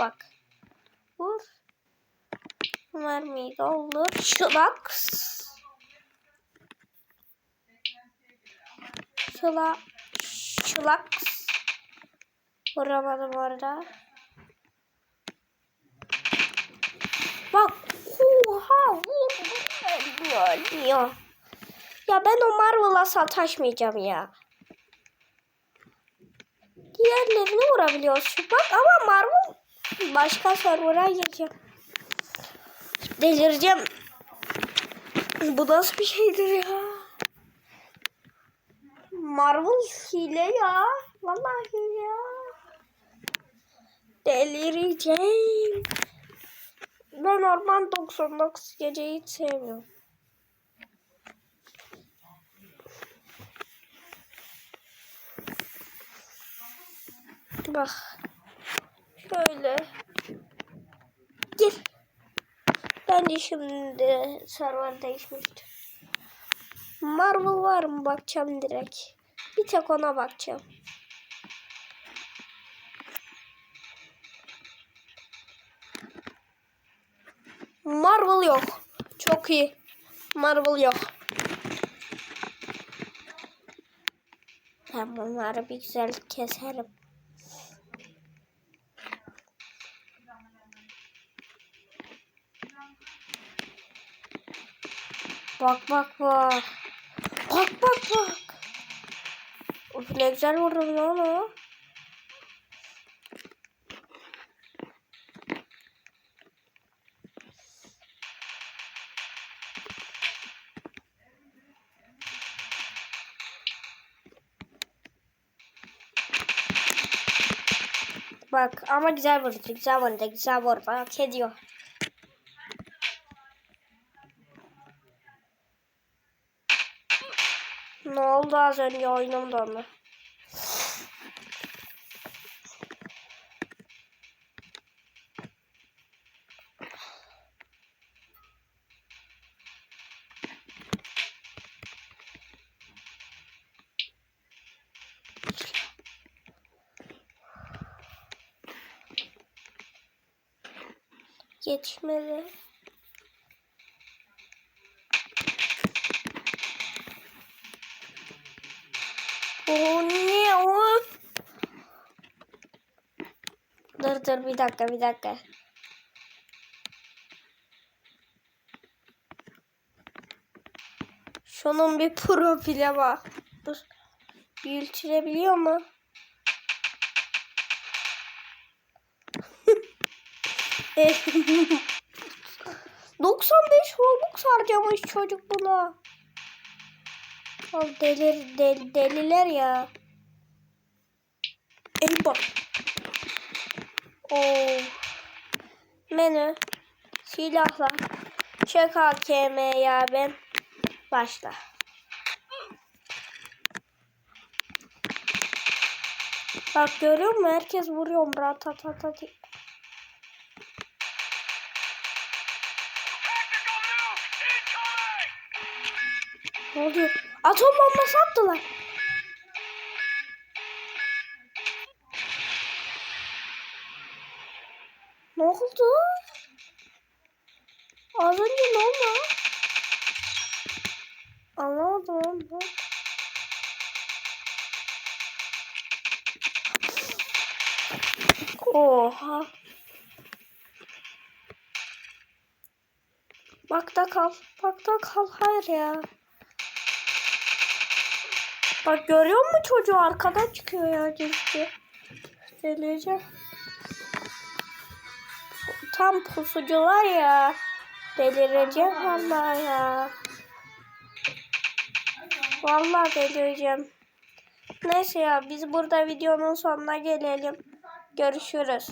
bak. Vur. Mermiyi doldur. Şılak. Şıla. Şılak. Vuramadım orada. Bak. Oha. Vur. Ölmüyor. Ölmüyor. Ya ben o Marvel'a sataşmayacağım ya. Diğerlerini vurabiliyoruz şu bak ama Marvel başka server'a geçeceğim. Delireceğim. Bu nasıl bir şeydir ya? Marvel hile ya. Vallahi ya. Delireceğim. Ben Orman 99 geceyi hiç sevmiyorum. Bak. Şöyle. Gel. Ben de şimdi server değişmiştir. Marvel var mı bakacağım direkt. Bir tek ona bakacağım. Marvel yok. Çok iyi. Marvel yok. Ben bunları bir güzel keserim. Bak bak bak. Bak bak bak. Of ne güzel vurdun lan o. Bak ama güzel vurdu, güzel vurdu, güzel vurdu. Hak ediyor. Ne oldu az önce oyunumda onu? Yetişmedi. O ne o? Dur dur bir dakika bir dakika. Şunun bir profile bak. Dur. Büyütülebiliyor mu? Eh. 95 Robux harcamış çocuk buna. Al delir del, deliler ya. Eyvah. Oo. Menü. Silahla. Çek AKM ya ben. Başla. Bak görüyor musun? Herkes vuruyor. Ratatatati. Ne oluyor? Atom bombası attılar. Ne oldu? Az önce ne oldu? Anlamadım. Oha. Bakta kal. Bakta kal. Hayır ya. Bak görüyor musun çocuğu arkadan çıkıyor ya geçti. Delireceğim. Tam pusucular ya. Delireceğim vallahi ya. Vallahi delireceğim. Neyse ya biz burada videonun sonuna gelelim. Görüşürüz.